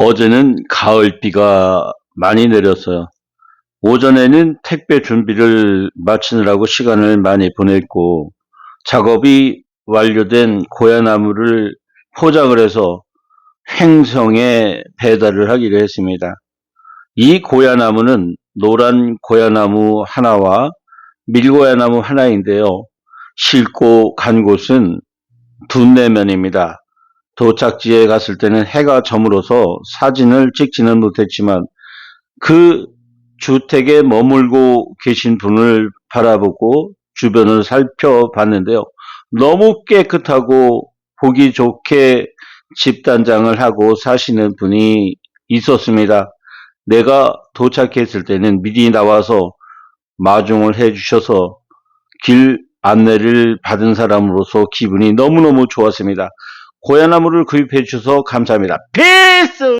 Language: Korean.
어제는 가을비가 많이 내렸어요. 오전에는 택배 준비를 마치느라고 시간을 많이 보냈고, 작업이 완료된 고야나무를 포장을 해서 횡성에 배달을 하기로 했습니다. 이 고야나무는 노란 고야나무 하나와 밀고야나무 하나인데요. 싣고 간 곳은 둔내면입니다. 도착지에 갔을 때는 해가 저물어서 사진을 찍지는 못했지만 그 주택에 머물고 계신 분을 바라보고 주변을 살펴봤는데요. 너무 깨끗하고 보기 좋게 집단장을 하고 사시는 분이 있었습니다. 내가 도착했을 때는 미리 나와서 마중을 해주셔서 길 안내를 받은 사람으로서 기분이 너무너무 좋았습니다. 고야나무를 구입해 주셔서 감사합니다. 필수!